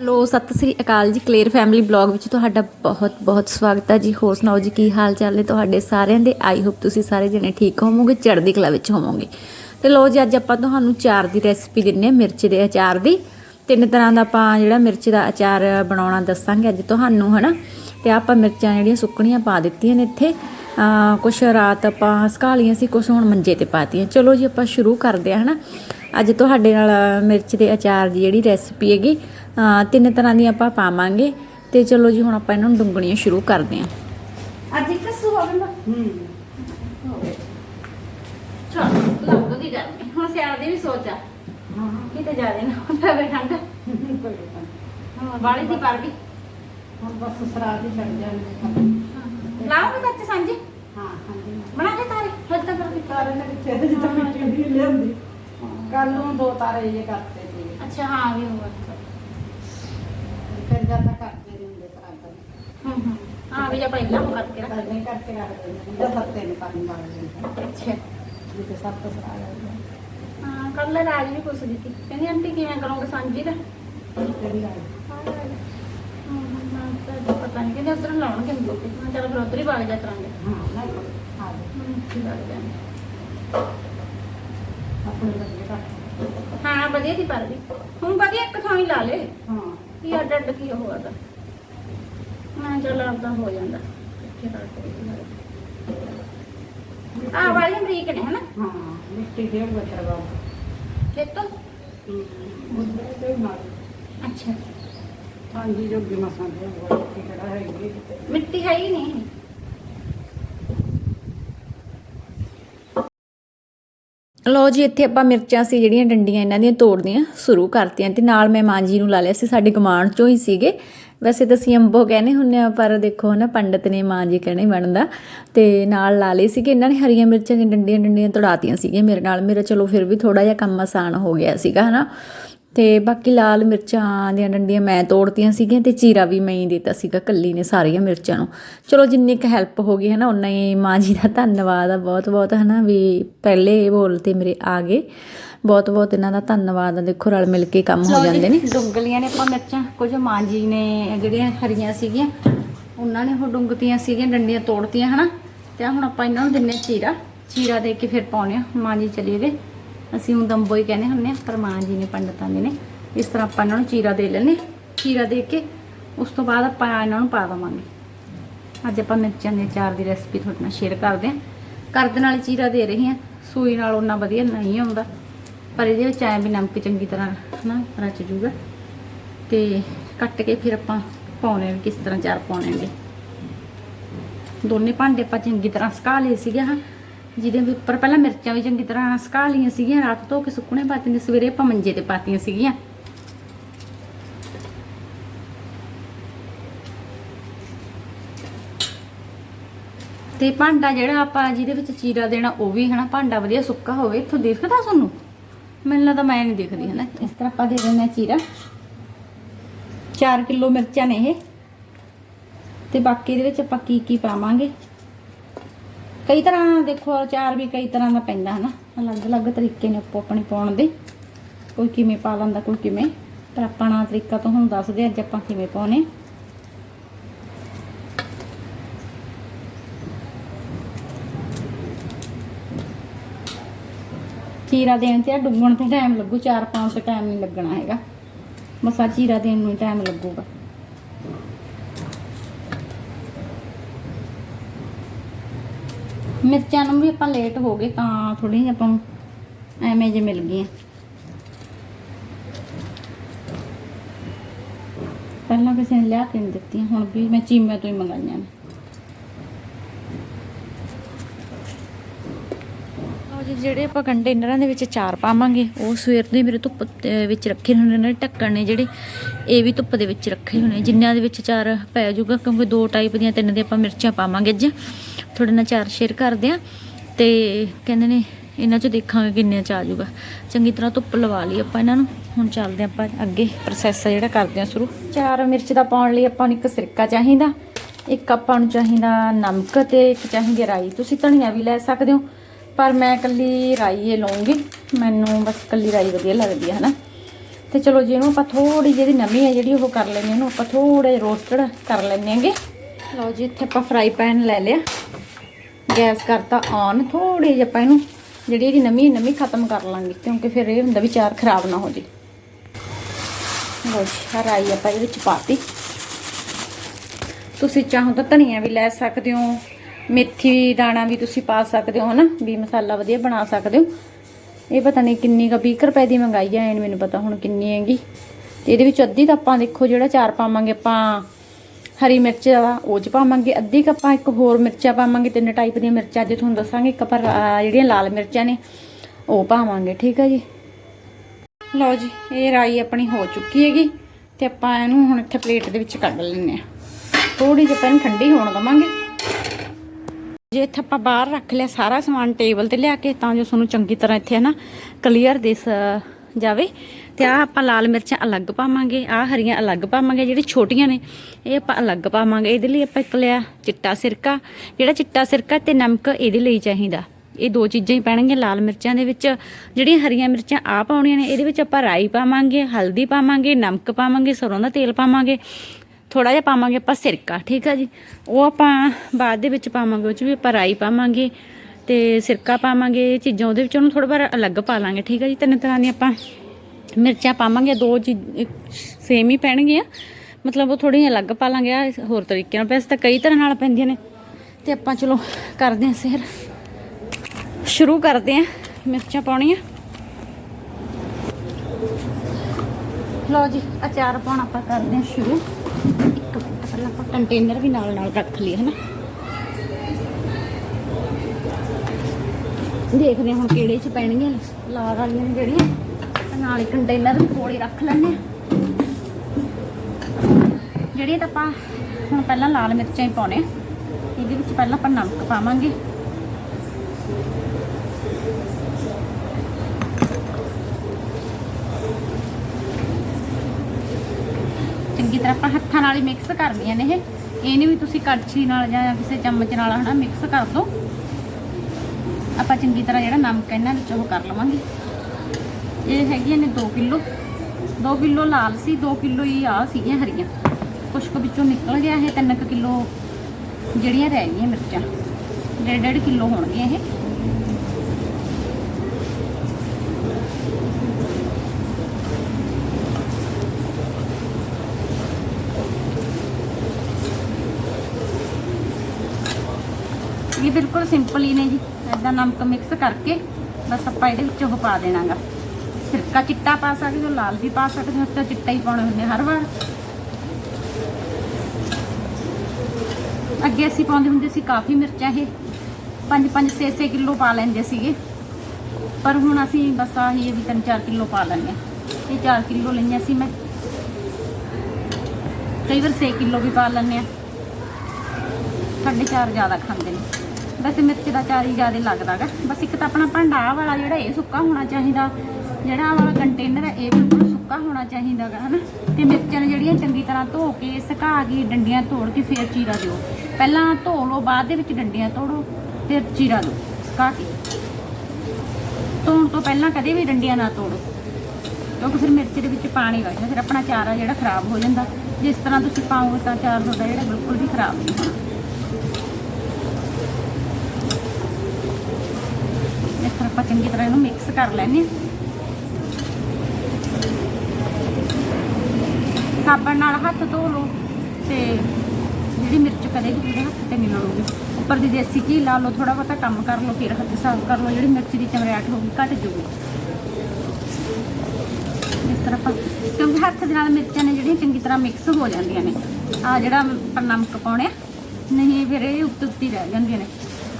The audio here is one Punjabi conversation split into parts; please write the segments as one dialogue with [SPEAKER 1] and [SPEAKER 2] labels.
[SPEAKER 1] ਹੈਲੋ, ਸਤਿ ਸ੍ਰੀ ਅਕਾਲ ਜੀ ਕਲੇਅਰ ਫੈਮਿਲੀ ਬਲੌਗ ਵਿੱਚ ਤੁਹਾਡਾ ਬਹੁਤ ਬਹੁਤ ਸਵਾਗਤ ਹੈ ਜੀ। ਹੋਰ ਸੁਣਾਓ ਜੀ, ਕੀ ਹਾਲ ਚਾਲ ਨੇ ਤੁਹਾਡੇ ਸਾਰਿਆਂ ਦੇ? ਆਈ ਹੋਪ ਤੁਸੀਂ ਸਾਰੇ ਜਣੇ ਠੀਕ ਹੋਵੋਗੇ, ਚੜ੍ਹਦੀ ਕਲਾ ਵਿੱਚ ਹੋਵੋਗੇ। ਤੇ ਲੋ ਜੀ, ਅੱਜ ਆਪਾਂ ਤੁਹਾਨੂੰ ਚਾਰ ਦੀ ਰੈਸਪੀ ਦਿੰਨੇ ਆ, ਮਿਰਚ ਦੇ ਅਚਾਰ ਦੀ। ਤਿੰਨ ਤਰ੍ਹਾਂ ਦਾ ਆਪਾਂ ਜਿਹੜਾ ਮਿਰਚ ਦਾ ਅਚਾਰ ਬਣਾਉਣਾ ਦੱਸਾਂਗੇ ਅੱਜ ਤੁਹਾਨੂੰ, ਹਨਾ? ਤੇ ਆਪਾਂ ਮਿਰਚਾਂ ਜਿਹੜੀਆਂ ਸੁੱਕਣੀਆਂ ਪਾ ਦਿੱਤੀਆਂ ਨੇ ਇੱਥੇ। ਕੁਛ ਰਾਤ ਆਪਾਂ ਸੁਕਾ ਲਈਆਂ ਸੀ, ਕੁਛ ਹੁਣ ਮੰਜੇ ਤੇ ਪਾਤੀਆਂ ਚਲੋ ਜੀ, ਆਪਾਂ ਸ਼ੁਰੂ ਕਰਦੇ ਆ ਹਨਾ? ਅੱਜ ਤੁਹਾਡੇ ਨਾਲ ਮਿਰਚ ਦੇ ਅਚਾਰ ਦੀ ਜਿਹੜੀ ਰੈਸਪੀ ਹੈਗੀ ਤਿੰਨ ਤਰ੍ਹਾਂ ਦੀ ਆਪਾਂ ਪਾਵਾਂਗੇ ਤੇ ਚਲੋ ਜੀ ਹੁਣ ਆਪਾਂ ਇਹਨਾਂ ਨੂੰ ਡੁੰਗਣੀਆਂ ਸ਼ੁਰੂ ਕਰਦੇ ਹਾਂ। ਅੱਜ ਇੱਕ ਸੂ ਹੋਵੇ ਨਾ। ਚਲ ਲੱਗੋ ਦੀ ਗੱਲ ਨੀ। ਹੁਣ ਸਿਆਲ ਦੀ ਵੀ ਸੋਚ ਆ। ਕਿਤੇ ਜਾ ਦੇ ਨਾ ਹੁੰਦਾ ਵੇ ਠੰਡ। ਹਾਂ ਬਾਲੇ ਦੀ ਪਰ ਵੀ
[SPEAKER 2] ਹੁਣ ਬਸ ਸਰਾਧ ਹੀ ਛੱਡ ਜਾਣਗੇ
[SPEAKER 1] ਲਾਓ ਸੱਚ ਸਾਂਝੇ।
[SPEAKER 2] ਹਾਂ ਹਾਂਜੀ।
[SPEAKER 1] ਬਣਾ ਕੇ ਤਾਰੇ। ਹੱਦ ਤੱਕ ਵੀ
[SPEAKER 2] ਤਾਰੇ ਨੇ ਕਿੱਥੇ? ਜਿੱਥੇ ਮਿੱਟੀ ਨਹੀਂ ਲਿਆਂਦੀ। ਕੱਲ ਨੂੰ ਦੋ ਤਾਰੇ ਇਹ ਕਰਤੇ ਸੀ।
[SPEAKER 1] ਅੱਛਾ ਹਾਂ ਵੀ ਹੋਊਗਾ।
[SPEAKER 2] ਫਿਰ ਜਾਂਦਾ ਕਰਦੇ ਨਹੀਂ ਹੁੰਦੇ ਸਰਾਧ
[SPEAKER 1] ਹੂੰ ਹੂੰ ਹਾਂ ਵੀ ਜਾਂ ਪਹਿਲਾਂ ਉਹ ਕਰਕੇ ਰੱਖ
[SPEAKER 2] ਕਰਦੇ ਕਰਕੇ ਰੱਖਦੇ ਨੇ ਜਾਂ ਸੱਤੇ ਨੂੰ ਕਰਨ ਵਾਲੇ ਨੇ
[SPEAKER 1] ਅੱਛਾ।
[SPEAKER 2] ਜਿੱਥੇ ਸੱਤ ਸਰਾਧ ਆ
[SPEAKER 1] ਹਾਂ। ਕੱਲ ਰਾਜ ਵੀ ਪੁੱਛਦੀ ਸੀ। ਕਹਿੰਦੀ ਆਂਟੀ ਕਿਵੇਂ ਕਰੋਗੇ ਸਾਂਝੀ ਦਾ?
[SPEAKER 2] ਜਿਹੜੀ ਆ
[SPEAKER 1] ਹੂੰ ਹਾਂ ਤਾਂ ਪਤਾ ਨਹੀਂ ਕਹਿੰਦੇ ਉਧਰ ਲਾਉਣਗੇ ਲੋਕੀ ਮੈਂ ਚਲ ਫਿਰ ਉਧਰ ਹੀ ਵਗ ਜਾ ਕਰਾਂਗੇ।
[SPEAKER 2] ਹਾਂ ਨਾ ਆ
[SPEAKER 1] ਹੂੰ ਕੀ ਵਗ ਜਾਣਾ
[SPEAKER 2] ਆਪਣੇ ਲੱਗੇ ਰੱਖ
[SPEAKER 1] ਹਾਂ ਵਧੀਆ ਦੀ ਪਰ ਵੀ। ਹੁਣ ਵਧੀਆ ਇੱਕ ਥਾਂ ਹੀ ਲਾ ਲੇ।
[SPEAKER 2] ਹਾਂ।
[SPEAKER 1] ਕੀ ਅੱਡ ਅੱਡ ਕੀ ਉਹ ਆਦਾ? ਮੈਂ ਚੱਲ ਆਪਦਾ ਹੋ ਜਾਂਦਾ। ਇੱਥੇ ਆ ਵਾਲੀ ਅਮਰੀਕ ਨੇ ਹਨਾ?
[SPEAKER 2] ਹਾਂ ਮਿੱਟੀ ਦੇ ਉਹ ਕਰਵਾ
[SPEAKER 1] ਖੇਤੋਂ? ਅੱਛਾ।
[SPEAKER 2] ਹਾਂਜੀ ਜੋ ਵੀ ਮਸਾਂ ਦੇ ਉਹ ਕਿਹੜਾ ਹੈ
[SPEAKER 1] ਮਿੱਟੀ ਹੈ ਹੀ ਨਹੀਂ। ਲੋ ਜੀ, ਇੱਥੇ ਆਪਾਂ ਮਿਰਚਾਂ ਸੀ ਜਿਹੜੀਆਂ ਡੰਡੀਆਂ ਇਹਨਾਂ ਦੀਆਂ ਤੋੜਦੀਆਂ, ਸ਼ੁਰੂ ਕਰਤੀਆਂ ਤੇ ਨਾਲ ਮੈਂ ਮਾਂ ਜੀ ਨੂੰ ਲਾ ਲਿਆ ਸੀ, ਸਾਡੇ ਗਮਾਂਡ ਚੋਂ ਹੀ ਸੀਗੇ। ਵੈਸੇ ਤਾਂ ਅਸੀਂ ਅੰਬੋ ਕਹਿੰਦੇ ਹੁੰਨੇ ਆ ਪਰ ਦੇਖੋ ਨਾ ਪੰਡਤ ਨੇ ਮਾਂ ਜੀ ਕਹਿਣਾ ਬਣਦਾ। ਤੇ ਨਾਲ ਲਾ ਲਏ ਸੀਗੇ, ਇਹਨਾਂ ਨੇ ਹਰੀਆਂ ਮਿਰਚਾਂ ਦੀਆਂ ਡੰਡੀਆਂ ਡੰਡੀਆਂ ਤੋੜਾਤੀਆਂ ਸੀਗੀਆਂ ਮੇਰੇ ਨਾਲ। ਮੇਰਾ ਚਲੋ ਫਿਰ ਵੀ ਥੋੜਾ ਜਿਹਾ ਕੰਮ ਆਸਾਨ ਹੋ ਗਿਆ ਸੀਗਾ, ਹਨਾ। ਤੇ ਬਾਕੀ ਲਾਲ ਮਿਰਚਾਂ ਦੀਆਂ ਡੰਡੀਆਂ ਮੈਂ ਤੋੜਤੀਆਂ ਸੀਗੀਆਂ ਤੇ ਚੀਰਾ ਵੀ ਮੈਂ ਹੀ ਦਿੱਤਾ ਸੀਗਾ ਕੱਲੀ ਨੇ ਸਾਰੀਆਂ ਮਿਰਚਾਂ ਨੂੰ। ਚਲੋ ਜਿੰਨੀ ਕੁ ਹੈਲਪ ਹੋ ਗਈ ਹੈ ਨਾ ਉਨਾ ਹੀ ਮਾਂ ਜੀ ਦਾ ਧੰਨਵਾਦ ਆ ਬਹੁਤ ਬਹੁਤ ਹੈ ਨਾ ਵੀ ਪਹਿਲੇ ਇਹ ਬੋਲ ਤੇ ਮੇਰੇ ਆ ਗਏ। ਬਹੁਤ ਬਹੁਤ ਇਹਨਾਂ ਦਾ ਧੰਨਵਾਦ ਆ ਦੇਖੋ ਰਲ ਮਿਲ ਕੇ ਕੰਮ ਹੋ ਜਾਂਦੇ ਨੇ। ਡੁੰਗਲੀਆਂ ਨੇ ਆਪਾਂ ਮਿਰਚਾਂ ਕੁਝ ਮਾਂ ਜੀ ਨੇ ਜਿਹੜੀਆਂ ਹਰੀਆਂ ਸੀਗੀਆਂ ਉਹਨਾਂ ਨੇ ਉਹ ਡੁੰਗਤੀਆਂ ਸੀਗੀਆਂ ਡੰਡੀਆਂ ਤੋੜਤੀਆਂ ਹਨਾ। ਤੇ ਹੁਣ ਆਪਾਂ ਇਹਨਾਂ ਨੂੰ ਦਿੰਨੇ ਚੀਰਾ। ਚੀਰਾ ਦੇ ਕੇ ਫਿਰ ਪਾਉਣੇ ਆ। ਮਾਂ ਜੀ ਚਲੇ ਗਏ। ਅਸੀਂ ਉਹ ਦੰਬੋ ਹੀ ਕਹਿੰਦੇ ਹੁੰਦੇ ਆ ਪਰਮਾਨ ਜੀ ਨੇ, ਪੰਡਤਾਂ ਦੇ ਨੇ। ਇਸ ਤਰ੍ਹਾਂ ਆਪਾਂ ਇਹਨਾਂ ਨੂੰ ਚੀਰਾ ਦੇ ਲੈਣੇ ਚੀਰਾ ਦੇ ਕੇ ਉਸ ਤੋਂ ਬਾਅਦ ਆਪਾਂ ਇਹਨਾਂ ਨੂੰ ਪਾ ਦੇਵਾਂਗੇ। ਅੱਜ ਆਪਾਂ ਮਿਰਚਾਂ ਦੇ ਅਚਾਰ ਦੀ ਰੈਸਪੀ ਤੁਹਾਡੇ ਨਾਲ ਸ਼ੇਅਰ ਕਰਦੇ ਹਾਂ। ਕਰਦੇ ਨਾਲ ਚੀਰਾ ਦੇ ਰਹੀ ਹਾਂ। ਸੂਈ ਨਾਲ ਉਹਨਾਂ ਵਧੀਆ ਨਹੀਂ ਆਉਂਦਾ। ਪਰ ਇਹਦੇ ਵਿੱਚ ਐਂ ਵੀ ਨਮਕ ਚੰਗੀ ਤਰ੍ਹਾਂ, ਹਨਾ, ਰਚ ਜੂਗਾ। ਤੇ ਕੱਟ ਕੇ ਫਿਰ ਆਪਾਂ ਪਾਉਣੇ ਵੀ ਕਿਸ ਤਰ੍ਹਾਂ ਚਾਰ ਪਾਉਣੇ ਨੇ। ਦੋਨੇ ਭਾਂਡੇ ਆਪਾਂ ਚੰਗੀ ਤਰ੍ਹਾਂ ਸੁਕਾ ਲਏ ਸੀਗੇ, ਹਾਂ। ਜਿਹਦੇ ਉੱਪਰ ਪਹਿਲਾਂ ਮਿਰਚਾਂ ਵੀ ਚੰਗੀ ਤਰ੍ਹਾਂ ਸੁਕਾ ਲਈਆਂ ਸੀਗੀਆਂ, ਰਾਤ ਧੋ ਕੇ ਸੁੱਕਣੇ ਪਾਤੀਆਂ ਤੇ ਸਵੇਰੇ ਆਪਾਂ ਮੰਜੇ ਤੇ ਪਾਤੀਆਂ ਸੀਗੀਆਂ। ਤੇ ਭਾਂਡਾ ਜਿਹੜਾ ਆਪਾਂ ਜਿਹਦੇ ਵਿੱਚ ਚੀਰਾ ਦੇਣਾ, ਉਹ ਵੀ ਹਨਾ, ਭਾਂਡਾ ਵਧੀਆ ਸੁੱਕਾ ਹੋਵੇ, ਇੱਥੋਂ ਦਿਖਦਾ ਤੁਹਾਨੂੰ? ਮੈਨੂੰ ਤਾਂ ਮੈਂ ਨਹੀਂ ਦਿਖਦੀ ਹਨਾ, ਇਸ ਤਰ੍ਹਾਂ ਆਪਾਂ ਦੇ ਦਿੰਦੇ ਹਾਂ ਚੀਰਾ। 4 ਕਿਲੋ ਮਿਰਚਾਂ ਨੇ ਇਹ। ਤੇ ਬਾਕੀ ਇਹਦੇ ਵਿੱਚ ਆਪਾਂ ਕੀ ਕੀ ਪਾਵਾਂਗੇ? ਕਈ ਤਰ੍ਹਾਂ ਦੇਖੋ ਅਚਾਰ ਵੀ ਕਈ ਤਰ੍ਹਾਂ ਦਾ ਪੈਂਦਾ ਹਨਾ। ਅਲੱਗ-ਅਲੱਗ ਤਰੀਕੇ ਨੇ ਆਪੋ ਆਪਣੀ ਪਾਉਣ ਦੇ। ਕੋਈ ਕਿਵੇਂ ਪਾ ਲੈਂਦਾ, ਕੋਈ ਕਿਵੇਂ। ਪਰ ਆਪਣਾ ਤਰੀਕਾ ਤੁਹਾਨੂੰ ਦੱਸਦੇ ਅੱਜ ਆਪਾਂ ਕਿਵੇਂ ਪਾਉਨੇ ਚੀਰਾ ਦੇਣ ਤੇ ਆ ਡੁੱਬਣ ਤੇ ਟਾਈਮ ਲੱਗੂ 4-5 ਤੇ ਟਾਈਮ ਨਹੀਂ ਲੱਗਣਾ ਹੈਗਾ। ਮਸਾ ਚੀਰਾ ਦੇਣ ਨੂੰ ਟਾਈਮ ਲੱਗੂਗਾ। ਮਿਰਚਾਂ ਨੂੰ ਵੀ ਆਪਾਂ ਲੇਟ ਹੋ ਗਏ ਤਾਂ ਥੋੜੀ ਜਿਹੀ ਆਪਾਂ ਨੂੰ ਐਵੇਂ ਜੇ ਮਿਲ ਗਈਆਂ ਪਹਿਲਾਂ ਕਿਸੇ ਨੇ ਲਿਆ ਕੇ ਨਹੀਂ ਦਿੱਤੀਆਂ, ਹੁਣ ਵੀ ਮੈਂ ਚੀਮੇ ਤੋਂ ਹੀ ਮੰਗਾਈਆਂ ਨੇ ਲਓ ਜੀ ਜਿਹੜੇ ਆਪਾਂ ਕੰਟੇਨਰਾਂ ਦੇ ਵਿੱਚ ਚਾਰ ਪਾਵਾਂਗੇ, ਉਹ ਸਵੇਰ ਤੋਂ ਹੀ ਮੇਰੇ ਧੁੱਪ ਦੇ ਵਿੱਚ ਰੱਖੇ ਹੁੰਦੇ ਨੇ ਢੱਕਣ ਨੇ ਜਿਹੜੇ, ਇਹ ਵੀ ਧੁੱਪ ਦੇ ਵਿੱਚ ਰੱਖੇ ਹੋਣੇ ਜਿੰਨਿਆਂ ਦੇ ਵਿੱਚ ਚਾਰ ਪੈ ਜਾਊਗਾ, ਕਿਉਂਕਿ ਦੋ ਟਾਈਪ ਦੀਆਂ ਤਿੰਨ ਦੇ ਆਪਾਂ ਮਿਰਚਾਂ ਪਾਵਾਂਗੇ ਅੱਜ। ਤੁਹਾਡੇ ਨਾਲ ਚਾਰ ਸ਼ੇਅਰ ਕਰਦੇ ਆ ਤੇ ਕਹਿੰਦੇ ਨੇ, ਇਹਨਾਂ 'ਚ ਦੇਖਾਂਗੇ ਕਿੰਨੇ ਚ ਆ ਜਾਊਗਾ। ਚੰਗੀ ਤਰ੍ਹਾਂ ਧੁੱਪ ਲਵਾ ਲਈ ਆਪਾਂ ਇਹਨਾਂ ਨੂੰ। ਹੁਣ ਚੱਲਦੇ ਆਪਾਂ ਅੱਗੇ ਪ੍ਰੋਸੈਸ ਜਿਹੜਾ ਕਰਦੇ ਆ ਸ਼ੁਰੂ। ਚਾਰ ਮਿਰਚ ਦਾ ਪਾਉਣ ਲਈ ਆਪਾਂ ਨੂੰ ਇੱਕ ਸਿਰਕਾ ਚਾਹੀਦਾ, ਇੱਕ ਆਪਾਂ ਨੂੰ ਚਾਹੀਦਾ ਨਮਕ ਤੇ ਇੱਕ ਚਾਹੀਦੀ ਰਾਈ। ਤੁਸੀਂ ਧਨੀਆ ਵੀ ਲੈ ਸਕਦੇ ਹੋ। ਪਰ ਮੈਂ ਕੱਲੀ ਰਾਈ ਇਹ ਲਵਾਂਗੀ ਮੈਨੂੰ ਬਸ ਕੱਲੀ ਰਾਈ ਵਧੀਆ ਲੱਗਦੀ ਹੈ ਹਨਾ? ਤੇ ਚਲੋ ਜੀ, ਇਹਨੂੰ ਆਪਾਂ ਥੋੜੀ ਜਿਹੀ ਨਮੀ ਹੈ ਜਿਹੜੀ ਉਹ ਕਰ ਲੈਂਦੇ ਇਹਨੂੰ ਆਪਾਂ ਥੋੜਾ ਜਿਹਾ ਰੋਸਟਡ ਕਰ ਲੈਂਦੇ ਆਂਗੇ ਲਓ ਜੀ, ਇੱਥੇ ਆਪਾਂ ਫਰਾਈ ਪੈਨ ਲੈ ਲਿਆ। ਗੈਸ ਕਰਤਾ ਔਨ ਥੋੜੀ ਜਿਹੀ ਆਪਾਂ ਇਹਨੂੰ ਜਿਹੜੀ ਇਹਦੀ ਨਮੀ ਨਮੀ ਖਤਮ ਕਰ ਲਾਂਗੇ, ਕਿਉਂਕਿ ਫਿਰ ਇਹ ਹੁੰਦਾ ਵੀ ਚਾਰ ਖਰਾਬ ਨਾ ਹੋ ਜੇ। ਲਓ ਜੀ ਰਾਈ ਆਪਾਂ ਇਹਦੇ ਵਿੱਚ ਪਾਤੀ ਤੁਸੀਂ ਚਾਹੋ ਤਾਂ ਧਨੀਆ ਵੀ ਲੈ ਸਕਦੇ ਹੋ। ਮੇਥੀ ਦਾਣਾ ਵੀ ਤੁਸੀਂ ਪਾ ਸਕਦੇ ਹੋ ਹਨਾ? ਵੀ ਮਸਾਲਾ ਵਧੀਆ ਬਣਾ ਸਕਦੇ ਹੋ। ਇਹ ਪਤਾ ਨਹੀਂ ਕਿੰਨੀ ਕੁ 20 ਰੁਪਏ ਦੀ ਮੰਗਾਈ ਆ, ਐਨ ਮੈਨੂੰ ਪਤਾ ਹੁਣ ਕਿੰਨੀ ਹੈਗੀ। ਤੇ ਇਹਦੇ ਵਿੱਚ ਅੱਧੀ ਤਾਂ ਆਪਾਂ ਦੇਖੋ ਜਿਹੜਾ ਚਾਰ ਪਾਵਾਂਗੇ, ਆਪਾਂ ਹਰੀ ਮਿਰਚ ਆ ਉਹ ਚ ਪਾਵਾਂਗੇ। ਅੱਧੀ ਕੁ ਆਪਾਂ ਇੱਕ ਹੋਰ ਮਿਰਚਾਂ ਪਾਵਾਂਗੇ, ਤਿੰਨ ਟਾਈਪ ਦੀਆਂ ਮਿਰਚਾਂ, ਅੱਜ ਤੁਹਾਨੂੰ ਦੱਸਾਂਗੇ। ਇੱਕ ਪਰ ਜਿਹੜੀਆਂ ਲਾਲ ਮਿਰਚਾਂ ਨੇ, ਉਹ ਪਾਵਾਂਗੇ, ਠੀਕ ਹੈ ਜੀ? ਲਓ ਜੀ, ਇਹ ਰਾਈ ਆਪਣੀ ਹੋ ਚੁੱਕੀ ਹੈਗੀ ਤੇ ਆਪਾਂ ਇਹਨੂੰ ਹੁਣ ਇੱਥੇ ਪਲੇਟ ਦੇ ਵਿੱਚ ਕੱਢ ਲੈਂਦੇ ਆ ਥੋੜੀ ਜਿਹੀ ਪਹਿਲਾਂ ਠੰਡੀ ਹੋਣ ਦਵਾਂਗੇ। ਜੇ ਇੱਥੇ ਆਪਾਂ ਬਾਹਰ ਰੱਖ ਲਿਆ ਸਾਰਾ ਸਮਾਨ ਟੇਬਲ ਤੇ ਲਿਆ ਕੇ, ਤਾਂ ਜੋ ਤੁਹਾਨੂੰ ਚੰਗੀ ਤਰ੍ਹਾਂ ਇੱਥੇ ਨਾ ਕਲੀਅਰ ਦਿਸ ਜਾਵੇ। ਤੇ ਆ ਆਪਾਂ ਲਾਲ ਮਿਰਚਾਂ ਅਲੱਗ ਪਾਵਾਂਗੇ ਆ ਹਰੀਆਂ ਅਲੱਗ ਪਾਵਾਂਗੇ, ਜਿਹੜੀ ਛੋਟੀਆਂ ਨੇ, ਇਹ ਆਪਾਂ ਅਲੱਗ ਪਾਵਾਂਗੇ। ਇਹਦੇ ਲਈ ਆਪਾਂ ਇੱਕ ਲਿਆ ਚਿੱਟਾ ਸਿਰਕਾ। ਜਿਹੜਾ ਚਿੱਟਾ ਸਿਰਕਾ ਤੇ ਨਮਕ ਇਹਦੇ ਲਈ ਚਾਹੀਦਾ। ਇਹ ਦੋ ਚੀਜ਼ਾਂ ਹੀ ਪੈਣਗੀਆਂ ਲਾਲ ਮਿਰਚਾਂ ਦੇ ਵਿੱਚ। ਜਿਹੜੀਆਂ ਹਰੀਆਂ ਮਿਰਚਾਂ ਆ ਪਾਉਣੀਆਂ ਨੇ, ਇਹਦੇ ਵਿੱਚ ਆਪਾਂ ਰਾਈ ਪਾਵਾਂਗੇ, ਹਲਦੀ ਪਾਵਾਂਗੇ, ਨਮਕ ਪਾਵਾਂਗੇ, ਸਰੋਂ ਦਾ ਤੇਲ ਪਾਵਾਂਗੇ। ਥੋੜਾ ਜਿਹਾ ਪਾਵਾਂਗੇ ਆਪਾਂ ਸਿਰਕਾ, ਠੀਕ ਆ ਜੀ? ਉਹ ਆਪਾਂ ਬਾਅਦ ਦੇ ਵਿੱਚ ਪਾਵਾਂਗੇ, ਉਹ ਚ ਵੀ ਆਪਾਂ ਰਾਈ ਪਾਵਾਂਗੇ ਤੇ ਸਿਰਕਾ ਪਾਵਾਂਗੇ, ਇਹ ਚੀਜ਼ਾਂ ਉਹਦੇ ਵਿੱਚ ਉਹਨੂੰ ਥੋੜਾ ਬਾਰ ਅਲੱਗ ਪਾ ਲਾਂਗੇ, ਠੀਕ ਆ ਜੀ? ਤਿੰਨ ਤਰ੍ਹਾਂ ਦੀਆਂ ਆਪਾਂ ਮਿਰਚਾਂ ਪਾਵਾਂਗੇ, ਦੋ ਚੀਜ਼ ਸੇਮ ਹੀ ਪੈਣਗੀਆਂ। ਮਤਲਬ ਉਹ ਥੋੜੀਆਂ ਅਲੱਗ ਪਾ ਲਾਂਗੇ ਹੋਰ ਤਰੀਕੇ ਨਾਲ। ਵੈਸੇ ਤਾਂ ਕਈ ਤਰ੍ਹਾਂ ਨਾਲ ਪੈਂਦੀਆਂ ਨੇ। ਤੇ ਆਪਾਂ ਚਲੋ ਕਰਦੇ ਹਾਂ ਸਿਰ ਸ਼ੁਰੂ ਕਰਦੇ ਹਾਂ। ਮਿਰਚਾਂ ਪਾਉਣੀਆਂ। ਲਓ ਜੀ, ਅਚਾਰ ਪਾਉਣਾ ਆਪਾਂ ਕਰਦੇ ਹਾਂ ਸ਼ੁਰੂ। ਪਹਿਲਾਂ ਆਪਾਂ ਕੰਟੇਨਰ ਵੀ ਨਾਲ ਨਾਲ ਰੱਖ ਲਈਏ, ਹਨਾ? ਦੇਖਦੇ ਹਾਂ ਹੁਣ ਕਿਹੜੇ ਚ ਪੈਣਗੀਆਂ, ਲਾਲ ਵਾਲੀਆਂ ਜਿਹੜੀਆਂ। ਨਾਲ ਹੀ ਕੰਟੇਨਰ ਵੀ ਕੋਲ ਹੀ ਰੱਖ ਲੈਣੇ ਜਿਹੜੀਆਂ ਤਾਂ ਆਪਾਂ ਹੁਣ ਪਹਿਲਾਂ ਲਾਲ ਮਿਰਚਾਂ ਹੀ ਪਾਉਣੇ ਆ। ਇਹਦੇ ਵਿੱਚ ਪਹਿਲਾਂ ਆਪਾਂ ਨਮਕ ਪਾਵਾਂਗੇ। ਚੰਗੀ ਤਰ੍ਹਾਂ ਆਪਾਂ ਹੱਥਾਂ ਨਾਲ ਹੀ ਮਿਕਸ ਕਰਨੀਆਂ ਨੇ ਇਹ। ਇਹ ਵੀ ਤੁਸੀਂ ਕੜਛੀ ਨਾਲ ਜਾਂ ਕਿਸੇ ਚਮਚ ਨਾਲ ਹਨਾ ਮਿਕਸ ਕਰ ਦਿਓ ਆਪਾਂ ਚੰਗੀ ਤਰ੍ਹਾਂ ਜਿਹੜਾ ਨਮਕ ਇਹਨਾਂ ਵਿੱਚ ਉਹ ਕਰ ਲਵਾਂਗੇ। ਇਹ ਹੈਗੀਆਂ ਨੇ 2 ਕਿਲੋ। 2 ਕਿਲੋ ਲਾਲ ਸੀ 2 ਕਿਲੋ ਹੀ ਆ ਸੀਗੀਆਂ ਹਰੀਆਂ। ਕੁਛ ਕੁ ਵਿੱਚੋਂ ਨਿਕਲ ਗਿਆ ਇਹ 3 ਕਿਲੋ ਜਿਹੜੀਆਂ ਰਹਿ ਗਈਆਂ ਮਿਰਚਾਂ। ਡੇਢ ਡੇਢ ਕਿਲੋ ਹੋਣਗੀਆਂ ਇਹ ਇਹ ਬਿਲਕੁਲ ਸਿੰਪਲ ਹੀ ਨੇ ਜੀ। ਇਦਾਂ ਨਮਕ ਮਿਕਸ ਕਰਕੇ ਬਸ ਆਪਾਂ ਇਹਦੇ ਵਿੱਚ ਉਹ ਪਾ ਦੇਣਾਗਾ। ਸਿਰਕਾ ਚਿੱਟਾ ਪਾ ਸਕਦੇ ਹੋ, ਲਾਲ ਵੀ ਪਾ ਸਕਦੇ ਹੋ ਅਸੀਂ ਤਾਂ ਚਿੱਟਾ ਹੀ ਪਾਉਣੇ ਹੁੰਦੇ ਹਰ ਵਾਰ। ਅੱਗੇ ਅਸੀਂ ਪਾਉਂਦੇ ਹੁੰਦੇ ਸੀ ਕਾਫੀ ਮਿਰਚਾਂ ਇਹ। 5-5 6-6 ਕਿਲੋ ਪਾ ਲੈਂਦੇ ਸੀਗੇ। ਪਰ ਹੁਣ ਅਸੀਂ ਬਸ ਆਹੀ ਵੀ 3-4 ਕਿਲੋ ਪਾ ਲੈਂਦੇ ਹਾਂ। ਇਹ 4 ਕਿਲੋ ਲਈਆਂ ਸੀ ਮੈਂ। ਕਈ ਵਾਰ 6 ਕਿਲੋ ਵੀ ਪਾ ਲੈਂਦੇ ਆ ਸਾਡੇ ਚਾਰ ਜ਼ਿਆਦਾ ਖਾਂਦੇ ਨੇ। ਵੈਸੇ ਮਿਰਚ ਦਾ ਚਾਰ ਹੀ ਜ਼ਿਆਦਾ ਲੱਗਦਾ ਗਾ। ਬਸ ਇੱਕ ਤਾਂ ਆਪਣਾ ਭਾਂਡਾ ਆਹ ਵਾਲਾ ਜਿਹੜਾ ਇਹ ਸੁੱਕਾ ਹੋਣਾ ਚਾਹੀਦਾ। ਜਿਹੜਾ ਆਹ ਵਾਲਾ ਕੰਟੇਨਰ ਹੈ, ਇਹ ਬਿਲਕੁਲ ਸੁੱਕਾ ਹੋਣਾ ਚਾਹੀਦਾ ਗਾ, ਹਨਾ। ਤੇ ਮਿਰਚਾਂ ਨੇ ਜਿਹੜੀਆਂ ਚੰਗੀ ਤਰ੍ਹਾਂ ਧੋ ਕੇ, ਸੁਕਾ ਕੇ, ਡੰਡੀਆਂ ਤੋੜ ਕੇ ਫੇਰ ਚੀਰਾ ਦਿਓ। ਪਹਿਲਾਂ ਧੋ ਲਓ, ਬਾਅਦ ਦੇ ਵਿੱਚ ਡੰਡੀਆਂ ਤੋੜੋ, ਫਿਰ ਚੀਰਾ ਦਿਓ, ਸੁਕਾ ਕੇ। ਧੋਣ ਤੋਂ ਪਹਿਲਾਂ ਕਦੇ ਵੀ ਡੰਡੀਆਂ ਨਾ ਤੋੜੋ। ਕਿਉਂਕਿ ਫਿਰ ਮਿਰਚ ਦੇ ਵਿੱਚ ਪਾਣੀ ਵੱਜਦਾ ਫਿਰ ਆਪਣਾ ਚਾਰਾ ਜਿਹੜਾ ਖਰਾਬ ਹੋ ਜਾਂਦਾ। ਜਿਸ ਤਰ੍ਹਾਂ ਤੁਸੀਂ ਪਾਓਗੇ ਤਾਂ ਚਾਰ ਤੁਹਾਡਾ ਜਿਹੜਾ ਬਿਲਕੁਲ ਵੀ ਖਰਾਬ ਨਹੀਂ ਹੋਣਾ ਇਸ ਤਰ੍ਹਾਂ ਆਪਾਂ ਚੰਗੀ ਤਰ੍ਹਾਂ ਇਹਨੂੰ ਮਿਕਸ ਕਰ ਲੈਣੇ ਸਾਬਣ ਨਾਲ ਹੱਥ ਧੋ ਲਓ ਤੇ ਜਿਹੜੀ ਮਿਰਚ ਕਦੇ ਵੀ ਤੁਹਾਡੇ ਹੱਥ ਤੇ ਨਹੀਂ ਲੜੂਗੀ ਉੱਪਰ ਦੀ ਦੇਸੀ ਘੀ ਲਾ ਲਓ ਥੋੜਾ ਬਹੁਤਾ ਕੰਮ ਕਰ ਲਓ ਫਿਰ ਹੱਥ ਸਾਫ਼ ਕਰ ਲਓ ਜਿਹੜੀ ਮਿਰਚ ਦੀ ਚਮੜਾਹਟ ਹੋਊਗੀ ਘਟ ਜੂਗੀ ਇਸ ਤਰ੍ਹਾਂ ਆਪਾਂ ਕਿਉਂਕਿ ਹੱਥ ਦੇ ਨਾਲ ਮਿਰਚਾਂ ਨੇ ਜਿਹੜੀਆਂ ਚੰਗੀ ਤਰ੍ਹਾਂ ਮਿਕਸ ਹੋ ਜਾਂਦੀਆਂ ਨੇ। ਆ ਜਿਹੜਾ ਆਪਾਂ ਨਮਕ ਪਾਉਣੇ ਆ, ਨਹੀਂ ਫਿਰ ਇਹ ਉੱਤੇ ਉੱਤੇ ਰਹਿ ਜਾਂਦੀਆਂ ਨੇ।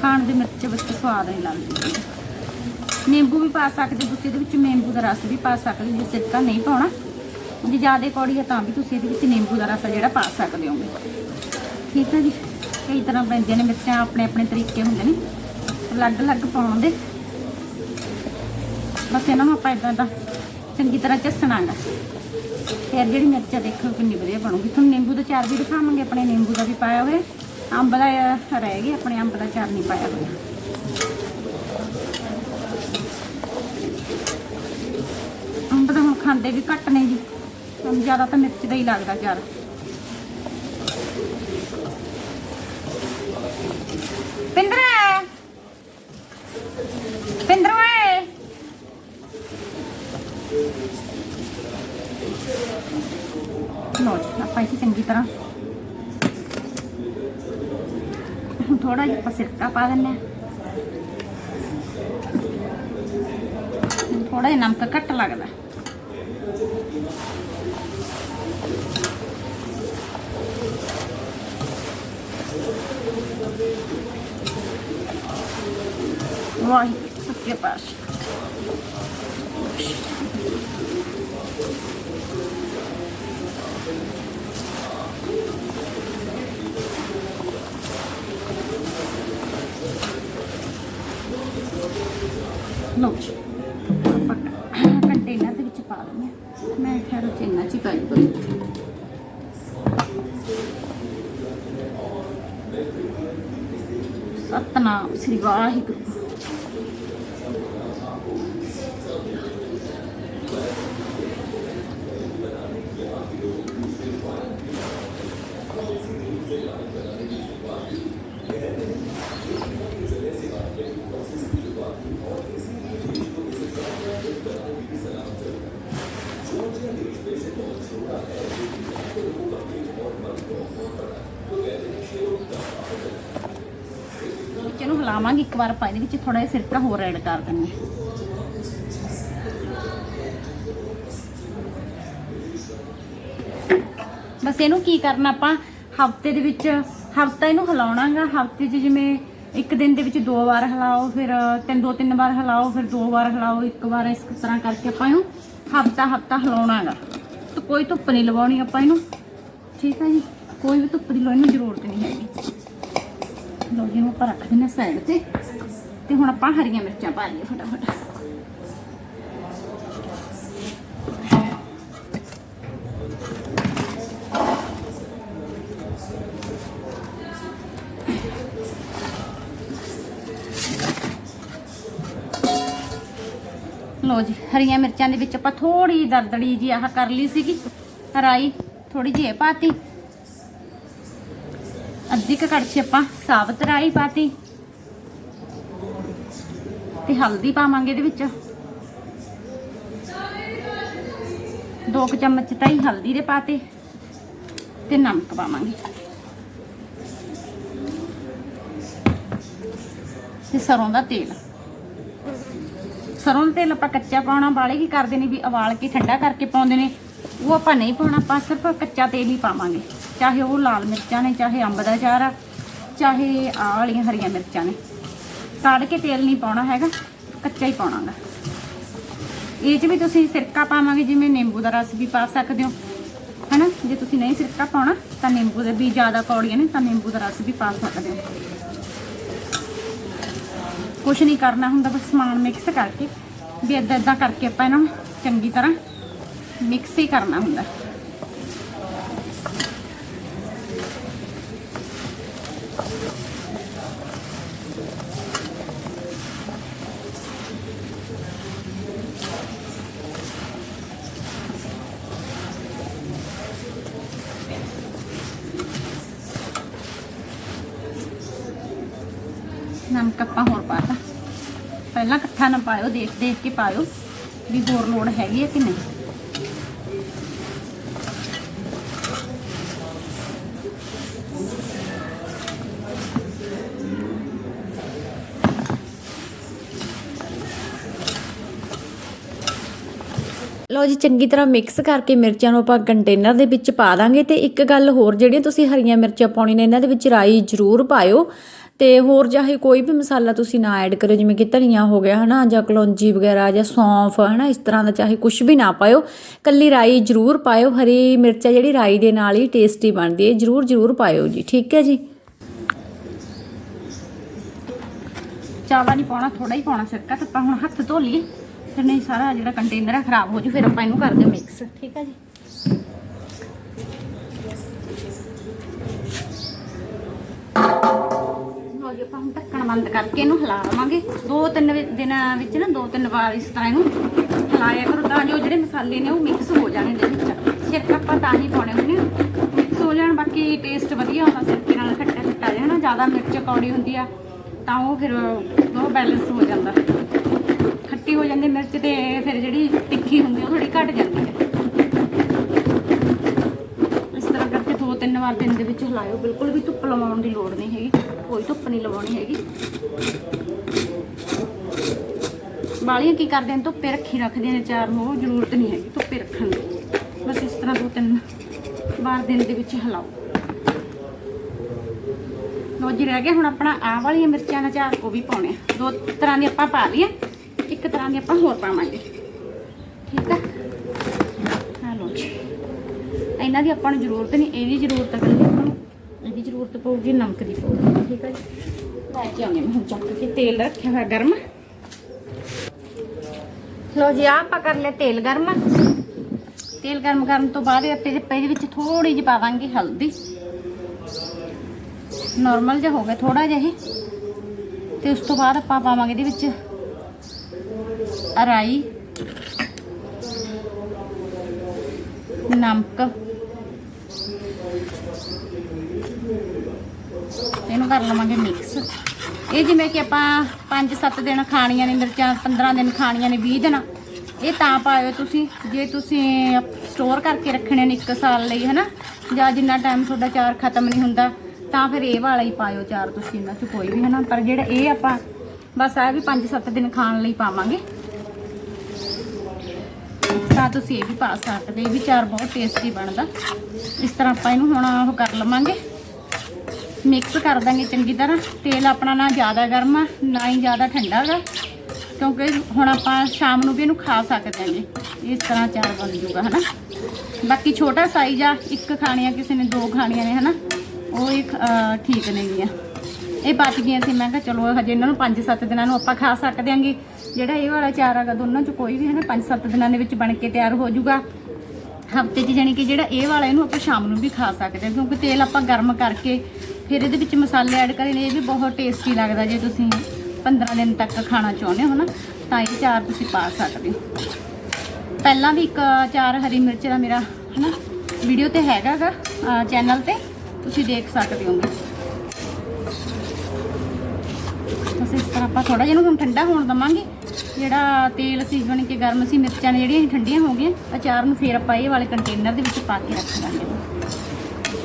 [SPEAKER 1] ਖਾਣ ਦੇ ਮਿਰਚ ਵਿੱਚ ਸਵਾਦ ਨਹੀਂ ਲੱਗਦੀ। ਨਿੰਬੂ ਵੀ ਪਾ ਸਕਦੇ ਤੁਸੀਂ ਇਹਦੇ ਵਿੱਚ ਨਿੰਬੂ ਦਾ ਰਸ ਵੀ ਪਾ ਸਕਦੇ ਜੇ ਸਿਰਕਾ ਨਹੀਂ ਪਾਉਣਾ। ਜੇ ਜ਼ਿਆਦਾ ਕੌੜੀ ਹੈ ਤਾਂ ਵੀ ਤੁਸੀਂ ਇਹਦੇ ਵਿੱਚ ਨਿੰਬੂ ਦਾ ਰਸ ਜਿਹੜਾ ਪਾ ਸਕਦੇ ਹੋਗੇ। ਠੀਕ ਹੈ ਜੀ? ਕਈ ਤਰ੍ਹਾਂ ਪੈਂਦੀਆਂ ਨੇ ਮਿਰਚਾਂ, ਆਪਣੇ ਆਪਣੇ ਤਰੀਕੇ ਹੁੰਦੇ ਨੇ। ਅਲੱਗ-ਅਲੱਗ ਪਾਉਣ ਦੇ। ਬਸ ਇਹਨਾਂ ਨੂੰ ਆਪਾਂ ਇਦਾਂ ਦਾ ਚੰਗੀ ਤਰ੍ਹਾਂ ਝੱਸਣਾਗਾ ਫਿਰ ਜਿਹੜੀ ਮਿਰਚਾਂ ਦੇਖੋ ਕਿੰਨੀ ਵਧੀਆ ਬਣੂਗੀ। ਤੁਹਾਨੂੰ ਨਿੰਬੂ ਦਾ ਚਾਰ ਵੀ ਦਿਖਾਵਾਂਗੇ, ਆਪਣੇ ਨਿੰਬੂ ਦਾ ਵੀ ਪਾਇਆ ਹੋਇਆ। ਅੰਬ ਦਾ ਰਹਿ ਗਿਆ, ਆਪਣੇ ਅੰਬ ਦਾ ਚਾਰ ਨਹੀਂ ਪਾਇਆ ਹੋਇਆ ਅੰਬ ਦਾ ਹੁਣ ਖਾਂਦੇ ਵੀ ਘੱਟ ਨੇ ਜੀ। ਸਾਨੂੰ ਜ਼ਿਆਦਾ ਤਾਂ ਮਿਰਚ ਦਾ ਹੀ ਲੱਗਦਾ ਜ਼ਿਆਦਾ। ਪਿੰਦਰ ਪਿੰਦਰ ਓਏ। ਲੋ ਜੀ, ਆਪਾਂ ਇੱਥੇ ਚੰਗੀ ਤਰ੍ਹਾਂ ਥੋੜਾ ਜਿਹਾ ਆਪਾਂ ਸਿਰਕਾ ਪਾ ਦਿੰਨੇ ਆ ਥੋੜਾ ਜਿਹਾ ਨਮਕ ਘੱਟ ਲੱਗਦਾ। ਵਾਹਿਗੁਰੂ ਸੱਚੇ ਪਾਤਸ਼ਾਹ ਲਓ ਜੀ ਸ੍ਰੀ ਵਾਹਿਗੁਰੂ ਵਿੱਚ ਇੱਕ ਵਾਰ ਆਪਾਂ ਇਹਦੇ ਵਿੱਚ ਥੋੜਾ ਜਿਹਾ ਸਿਰਕਾ ਹੋਰ ਐਡ ਕਰ ਦਿੰਦੇ ਬਸ ਇਹਨੂੰ ਕੀ ਕਰਨਾ ਆਪਾਂ, ਹਫ਼ਤੇ ਦੇ ਵਿੱਚ, ਹਫਤਾ ਇਹਨੂੰ ਹਿਲਾਉਣਾਗਾ, ਹਫ਼ਤੇ 'ਚ ਜਿਵੇਂ ਇੱਕ ਦਿਨ ਦੇ ਵਿੱਚ ਦੋ ਵਾਰ ਹਿਲਾਓ, ਫਿਰ ਤਿੰਨ, ਦੋ, ਤਿੰਨ ਵਾਰ ਹਿਲਾਓ, ਫਿਰ ਦੋ ਵਾਰ ਹਿਲਾਓ, ਇੱਕ ਵਾਰ ਇਸ ਤਰ੍ਹਾਂ ਕਰਕੇ ਆਪਾਂ ਇਹਨੂੰ ਹਫਤਾ ਹਫਤਾ ਹਿਲਾਉਣਾਗਾ। ਤੇ ਕੋਈ ਧੁੱਪ ਨਹੀਂ ਲਵਾਉਣੀ ਆਪਾਂ ਇਹਨੂੰ। ਠੀਕ ਹੈ ਜੀ? ਕੋਈ ਵੀ ਧੁੱਪ ਦੀ ਲੋੜ ਨੂੰ ਜ਼ਰੂਰਤ ਨਹੀਂ ਹੈਗੀ। ਲੋ ਜੀ ਨੂੰ ਆਪਾਂ ਰੱਖ ਦਿੰਦੇ ਸਾਈਡ ਤੇ ਤੇ ਹੁਣ ਆਪਾਂ ਹਰੀਆਂ ਮਿਰਚਾਂ ਪਾ ਲਈਏ ਫਟਾਫਟ। ਲੋ ਜੀ, ਹਰੀਆਂ ਮਿਰਚਾਂ ਦੇ ਵਿੱਚ ਆਪਾਂ ਥੋੜੀ ਦਰਦੜੀ ਜੀ ਆਹ ਕਰ ਲਈ ਸੀਗੀ। ਰਾਈ ਥੋੜੀ ਜਿਹੀ ਪਾਤੀ। ਅੱਧੀ ਕੁ ਕੜਛੀ ਆਪਾਂ ਸਾਬਤ ਰਾਈ ਪਾਤੀ। ਤੇ ਹਲਦੀ ਪਾਵਾਂਗੇ ਇਹਦੇ ਵਿੱਚ। ਦੋ ਕੁ ਚਮਚ ਤਾਈ ਹਲਦੀ ਦੇ ਪਾਤੇ। ਤੇ ਨਮਕ ਪਾਵਾਂਗੇ। ਤੇ ਸਰੋਂ ਦਾ ਤੇਲ। ਸਰੋਂ ਦਾ ਤੇਲ ਆਪਾਂ ਕੱਚਾ ਪਾਉਣਾ ਵਾਲੇ ਕੀ ਕਰਦੇ ਨੇ ਵੀ ਉਬਾਲ ਕੇ ਠੰਡਾ ਕਰਕੇ ਪਾਉਂਦੇ ਨੇ। ਉਹ ਆਪਾਂ ਨਹੀਂ ਪਾਉਣਾ, ਆਪਾਂ ਸਿਰਫ ਕੱਚਾ ਤੇਲ ਹੀ ਪਾਵਾਂਗੇ। ਚਾਹੇ ਉਹ ਲਾਲ ਮਿਰਚਾਂ ਨੇ, ਚਾਹੇ ਅੰਬ ਦਾ ਅਚਾਰ ਆ, ਚਾਹੇ ਆਹ ਵਾਲੀਆਂ ਹਰੀਆਂ ਮਿਰਚਾਂ ਨੇ। ਕਾੜ ਕੇ ਤੇਲ ਨਹੀਂ ਪਾਉਣਾ ਹੈਗਾ, ਕੱਚਾ ਹੀ ਪਾਉਣਾਗਾ। ਇਹ 'ਚ ਵੀ ਤੁਸੀਂ ਸਿਰਕਾ ਪਾਵਾਂਗੇ, ਜਿਵੇਂ ਨਿੰਬੂ ਦਾ ਰਸ ਵੀ ਪਾ ਸਕਦੇ ਹੋ। ਹਨਾ? ਜੇ ਤੁਸੀਂ ਨਹੀਂ ਸਿਰਕਾ ਪਾਉਣਾ, ਤਾਂ ਨਿੰਬੂ ਦੇ ਵੀ ਜ਼ਿਆਦਾ ਕੌੜੀਆਂ ਨੇ, ਤਾਂ ਨਿੰਬੂ ਦਾ ਰਸ ਵੀ ਪਾ ਸਕਦੇ ਹੋ। ਕੁਛ ਨਹੀਂ ਕਰਨਾ ਹੁੰਦਾ, ਬਸ ਸਮਾਨ ਮਿਕਸ ਕਰਕੇ, ਵੀ ਇਦਾਂ ਇਦਾਂ ਕਰਕੇ ਆਪਾਂ ਇਹਨਾਂ ਨੂੰ ਚੰਗੀ ਤਰ੍ਹਾਂ ਮਿਕਸ ਹੀ ਕਰਨਾ ਹੁੰਦਾ ਨਮਕ ਆਪਾਂ ਹੋਰ ਪਾਤਾ ਪਹਿਲਾਂ ਇਕੱਠਾ ਨਾ ਪਾਇਓ ਦੇਖ ਦੇਖ ਕੇ ਪਾਇਓ ਵੀ ਹੋਰ ਲੋੜ ਹੈਗੀ ਹੈ ਕਿ ਨਹੀਂ
[SPEAKER 3] ਲਓ ਜੀ, ਚੰਗੀ ਤਰ੍ਹਾਂ ਮਿਕਸ ਕਰਕੇ ਮਿਰਚਾਂ ਨੂੰ ਆਪਾਂ ਕੰਟੇਨਰ ਦੇ ਵਿੱਚ ਪਾ ਦਾਂਗੇ ਤੇ ਇੱਕ ਗੱਲ ਹੋਰ ਜਿਹੜੀਆਂ ਤੁਸੀਂ ਹਰੀਆਂ ਮਿਰਚਾਂ ਪਾਉਣੀਆਂ ਨੇ, ਇਹਨਾਂ ਦੇ ਵਿੱਚ ਰਾਈ ਜ਼ਰੂਰ ਪਾਇਓ। ਤੇ ਹੋਰ ਚਾਹੇ ਕੋਈ ਵੀ ਮਸਾਲਾ ਤੁਸੀਂ ਨਾ ਐਡ ਕਰਿਓ ਜਿਵੇਂ ਕਿ ਧਨੀਆ ਹੋ ਗਿਆ, ਹਨਾ, ਜਾਂ ਕਲੌਂਜੀ ਵਗੈਰਾ, ਜਾਂ ਸੌਂਫ, ਹਨਾ, ਇਸ ਤਰ੍ਹਾਂ ਦਾ ਚਾਹੇ ਕੁਝ ਵੀ ਨਾ ਪਾਇਓ। ਕੱਲੀ ਰਾਈ ਜ਼ਰੂਰ ਪਾਇਓ, ਹਰੀ ਮਿਰਚਾਂ ਜਿਹੜੀ ਰਾਈ ਦੇ ਨਾਲ ਹੀ ਟੇਸਟੀ ਬਣਦੀ ਹੈ, ਜ਼ਰੂਰ ਜ਼ਰੂਰ ਪਾਇਓ ਜੀ, ਠੀਕ ਹੈ ਜੀ?
[SPEAKER 1] ਚਾਵਾ ਨਹੀਂ ਪਾਉਣਾ ਥੋੜਾ ਹੀ ਪਾਉਣਾ ਸਿਰਕਾ ਤੇ ਆਪਾਂ ਹੁਣ ਹੱਥ ਧੋ ਲਈਏ। ਫਿਰ ਨਹੀਂ ਸਾਰਾ ਜਿਹੜਾ ਕੰਟੇਨਰ ਹੈ ਖਰਾਬ ਹੋ ਜੂ, ਫਿਰ ਆਪਾਂ ਇਹਨੂੰ ਕਰਦੇ ਮਿਕਸ ਠੀਕ ਹੈ ਜੀ? ਲਓ ਜੀ, ਆਪਾਂ ਹੁਣ ਢੱਕਣ ਬੰਦ ਕਰਕੇ ਇਹਨੂੰ ਹਿਲਾ ਲਵਾਂਗੇ ਦੋ ਤਿੰਨ ਵੀ- ਦਿਨਾਂ ਵਿੱਚ ਨਾ, ਦੋ ਤਿੰਨ ਵਾਰ ਇਸ ਤਰ੍ਹਾਂ ਇਹਨੂੰ ਹਿਲਾਇਆ ਕਰੋ, ਤਾਂ ਜੋ ਜਿਹੜੇ ਮਸਾਲੇ ਨੇ ਉਹ ਮਿਕਸ ਹੋ ਜਾਣ ਇਹਦੇ ਵਿੱਚ। ਸਿਰਫ ਆਪਾਂ ਤਾਂ ਹੀ ਪਾਉਣੇ ਹੁੰਦੇ ਨੇ ਮਿਕਸ ਹੋ ਜਾਣ, ਬਾਕੀ ਟੇਸਟ ਵਧੀਆ ਆਉਂਦਾ ਸਿਰਕੇ ਨਾਲ ਖੱਟਾ ਖੱਟਾ ਜਿਹਾ ਨਾ, ਜ਼ਿਆਦਾ ਮਿਰਚ ਕੌੜੀ ਹੁੰਦੀ ਆ, ਤਾਂ ਉਹ ਫਿਰ ਉਹ ਬੈਲੈਂਸ ਹੋ ਜਾਂਦਾ। ਖੱਟੀ ਹੋ ਜਾਂਦੀ, ਮਿਰਚ ਤੇ ਫਿਰ ਜਿਹੜੀ ਤਿੱਖੀ ਹੁੰਦੀ ਉਹ ਥੋੜੀ ਘਟ ਜਾਂਦੀ ਹੈ ਇਸ ਤਰ੍ਹਾਂ ਕਰਕੇ ਦੋ ਤਿੰਨ ਵਾਰ ਦਿਨ ਦੇ ਵਿੱਚ ਹਿਲਾਇਓ ਬਿਲਕੁਲ ਵੀ ਧੁੱਪ ਲਵਾਉਣ ਦੀ ਲੋੜ ਨਹੀਂ ਹੈਗੀ। ਕੋਈ ਧੁੱਪ ਨਹੀਂ ਲਵਾਉਣੀ ਹੈਗੀ। ਵਾਲੀਆਂ ਕੀ ਕਰਦੇ ਨੇ? ਧੁੱਪੇ ਰੱਖੀ ਰੱਖਦੇ ਨੇ ਚਾਰ ਨੂੰ, ਉਹ ਜ਼ਰੂਰਤ ਨਹੀਂ ਹੈਗੀ ਧੁੱਪੇ ਰੱਖਣ ਦੀ। ਬਸ ਇਸ ਤਰ੍ਹਾਂ ਦੋ ਤਿੰਨ ਵਾਰ ਦਿਨ ਦੇ ਵਿੱਚ ਹਿਲਾਓ। ਲੋ ਜੀ, ਰਹਿ ਗਿਆ ਹੁਣ ਆਪਣਾ ਆਹ ਵਾਲੀਆਂ ਮਿਰਚਾਂ ਦਾ ਚਾਰ, ਉਹ ਵੀ ਪਾਉਣੇ ਆ। ਦੋ ਤਰ੍ਹਾਂ ਦੀ ਆਪਾਂ ਪਾ ਲਈਏ ਇੱਕ ਤਰ੍ਹਾਂ ਦੀ ਆਪਾਂ ਹੋਰ ਪਾਵਾਂਗੇ। ਠੀਕ ਆ? ਆ ਲੋ ਜੀ। ਇਹਨਾਂ ਦੀ ਆਪਾਂ ਨੂੰ ਜ਼ਰੂਰਤ ਨਹੀਂ, ਇਹਦੀ ਜ਼ਰੂਰਤ ਹੈ ਕੱਲੀ ਆਪਾਂ ਨੂੰ? ਇਹਦੀ ਜ਼ਰੂਰਤ ਪਊਗੀ, ਨਮਕ ਦੀ ਪਊਗੀ, ਠੀਕ ਹੈ ਜੀ? ਲੈ ਕੇ ਆਉਂਦੇ ਮੈਂ ਹੁਣ ਚੱਕ ਕੇ ਤੇਲ ਰੱਖਿਆ ਹੋਇਆ ਗਰਮ। ਲੋ ਜੀ, ਆਹ ਆਪਾਂ ਕਰ ਲਿਆ ਤੇਲ ਗਰਮ। ਤੇਲ ਗਰਮ ਕਰਨ ਤੋਂ ਬਾਅਦ ਆਪਾਂ ਇਹਦੇ ਇਹਦੇ ਵਿੱਚ ਥੋੜੀ ਜਿਹੀ ਪਾਵਾਂਗੇ ਹਲਦੀ। ਨਾਰਮਲ ਜਿਹਾ ਹੋ ਗਿਆ ਥੋੜਾ ਜਿਹਾ ਇਹ। ਤੇ ਉਸ ਤੋਂ ਬਾਅਦ ਆਪਾਂ ਪਾਵਾਂਗੇ ਇਹਦੇ ਵਿੱਚ ਰਾਈ ਨਮਕ। ਇਹਨੂੰ ਕਰ ਲਵਾਂਗੇ ਮਿਕਸ ਇਹ ਜਿਵੇਂ ਕਿ ਆਪਾਂ 5-7 ਦਿਨ ਖਾਣੀਆਂ ਨੇ, ਮਿਰਚਾਂ 15 ਦਿਨ ਖਾਣੀਆਂ ਨੇ 20 ਦਿਨ। ਇਹ ਤਾਂ ਪਾਇਓ ਤੁਸੀਂ, ਜੇ ਤੁਸੀਂ ਸਟੋਰ ਕਰਕੇ ਰੱਖਣੇ ਨੇ 1 ਸਾਲ ਲਈ, ਹਨਾ? ਜਾਂ ਜਿੰਨਾ ਟਾਈਮ ਤੁਹਾਡਾ ਚਾਰ ਖਤਮ ਨਹੀਂ ਹੁੰਦਾ, ਤਾਂ ਫਿਰ ਇਹ ਵਾਲਾ ਹੀ ਪਾਇਓ ਚਾਰ ਤੁਸੀਂ ਇਹਨਾਂ ਚ ਕੋਈ ਵੀ, ਹਨਾ? ਪਰ ਜਿਹੜਾ ਇਹ ਆਪਾਂ ਬਸ ਆ ਵੀ 5-7 ਦਿਨ ਖਾਣ ਲਈ ਪਾਵਾਂਗੇ। ਤਾਂ ਤੁਸੀਂ ਇਹ ਵੀ ਪਾ ਸਕਦੇ ਇਹ ਵੀ ਚਾਰ ਬਹੁਤ ਟੇਸਟੀ ਬਣਦਾ। ਇਸ ਤਰ੍ਹਾਂ ਆਪਾਂ ਇਹਨੂੰ ਹੁਣ ਉਹ ਕਰ ਲਵਾਂਗੇ। ਮਿਕਸ ਕਰ ਦਾਂਗੇ ਚੰਗੀ ਤਰ੍ਹਾਂ। ਤੇਲ ਆਪਣਾ ਨਾ ਜ਼ਿਆਦਾ ਗਰਮ ਆ ਨਾ ਹੀ ਜ਼ਿਆਦਾ ਠੰਡਾ ਗਾ। ਕਿਉਂਕਿ ਹੁਣ ਆਪਾਂ ਸ਼ਾਮ ਨੂੰ ਵੀ ਇਹਨੂੰ ਖਾ ਸਕਦੇ ਹਾਂਗੇ ਇਸ ਤਰ੍ਹਾਂ ਚਾਰ ਬਣ ਜੂਗਾ ਹਨਾ? ਬਾਕੀ ਛੋਟਾ ਸਾਈਜ਼ ਆ ਇੱਕ ਖਾਣੀਆਂ ਕਿਸੇ ਨੇ ਦੋ ਖਾਣੀਆਂ ਨੇ ਹਨਾ? ਉਹ ਇੱਕ ਅਹ, ਠੀਕ ਨੇਗੀਆਂ ਇਹ ਬਚ ਗਈਆਂ ਸੀ। ਮੈਂ ਕਿਹਾ ਚਲੋ ਹਜੇ ਇਹਨਾਂ ਨੂੰ 5-7 ਦਿਨਾਂ ਨੂੰ ਆਪਾਂ ਖਾ ਸਕਦੇ ਹਾਂਗੇ। ਜਿਹੜਾ ਇਹ ਵਾਲਾ ਚਾਰ ਹੈਗਾ ਦੋਨਾਂ ਚ ਕੋਈ ਵੀ ਹੈ ਨਾ 5-7 ਦਿਨਾਂ ਦੇ ਵਿੱਚ ਬਣ ਕੇ ਤਿਆਰ ਹੋ ਜਾਊਗਾ। ਹਫ਼ਤੇ 'ਚ ਜਾਣੀ ਕਿ ਜਿਹੜਾ ਇਹ ਵਾਲਾ ਇਹਨੂੰ ਆਪਾਂ ਸ਼ਾਮ ਨੂੰ ਵੀ ਖਾ ਸਕਦੇ ਹਾਂ, ਕਿਉਂਕਿ ਤੇਲ ਆਪਾਂ ਗਰਮ ਕਰਕੇ ਫਿਰ ਇਹਦੇ ਵਿੱਚ ਮਸਾਲੇ ਐਡ ਕਰੇ ਨੇ, ਇਹ ਵੀ ਬਹੁਤ ਟੇਸਟੀ ਲੱਗਦਾ ਜੇ ਤੁਸੀਂ 15 ਦਿਨ ਤੱਕ ਖਾਣਾ ਚਾਹੁੰਦੇ ਹੋ ਨਾ, ਤਾਂ ਇਹ ਚਾਰ ਤੁਸੀਂ ਪਾ ਸਕਦੇ ਹੋ। ਪਹਿਲਾਂ ਵੀ ਇੱਕ ਚਾਰ ਹਰੀ ਮਿਰਚ ਦਾ ਮੇਰਾ ਹਨਾ ਵੀਡੀਓ ਤੇ ਹੈਗਾਗਾ ਚੈਨਲ ਤੇ, ਤੁਸੀਂ ਦੇਖ ਸਕਦੇ ਹੋਗੇ। ਬਸ ਇਸ ਤਰ੍ਹਾਂ ਆਪਾਂ ਥੋੜਾ ਜਿਹਾ ਨੂੰ ਹੁਣ ਠੰਡਾ ਹੋਣ ਦਵਾਂਗੇ। ਜਿਹੜਾ ਤੇਲ ਸੀ ਬਣ ਕੇ ਗਰਮ ਸੀ ਮਿਰਚਾਂ ਨੇ ਜਿਹੜੀਆਂ ਠੰਡੀਆਂ ਹੋ ਗਈਆਂ ਅਚਾਰ ਨੂੰ ਫੇਰ ਆਪਾਂ ਇਹ ਵਾਲੇ ਕੰਟੇਨਰ ਦੇ ਵਿੱਚ ਪਾ ਕੇ ਰੱਖ ਦਾਂਗੇ।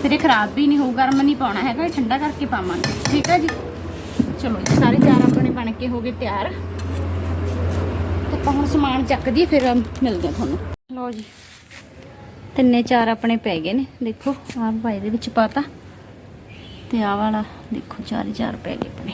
[SPEAKER 1] ਫਿਰ ਇਹ ਖਰਾਬ ਵੀ ਨਹੀਂ ਹੋਊ, ਗਰਮ ਨਹੀਂ ਪਾਉਣਾ ਹੈਗਾ, ਇਹ ਠੰਡਾ ਕਰਕੇ ਪਾਵਾਂਗੇ। ਠੀਕ ਹੈ ਜੀ? ਚਲੋ ਜੀ, ਸਾਰੇ ਚਾਰ ਆਪਣੇ ਬਣ ਕੇ ਹੋ ਗਏ ਤਿਆਰ। ਤੇ ਆਪਾਂ ਹੁਣ ਸਮਾਨ ਚੱਕਦੀ ਫਿਰ ਮਿਲਦੇ ਆ ਤੁਹਾਨੂੰ। ਲਓ ਜੀ, ਤਿੰਨੇ ਚਾਰ ਆਪਣੇ ਪੈ ਗਏ ਨੇ। ਦੇਖੋ, ਆਹ ਭਾਈ ਦੇ ਵਿੱਚ ਪਾਤਾ। ਤੇ ਆਹ ਵਾਲਾ ਦੇਖੋ, ਚਾਰੇ ਚਾਰ ਪੈ ਗਏ ਆਪਣੇ।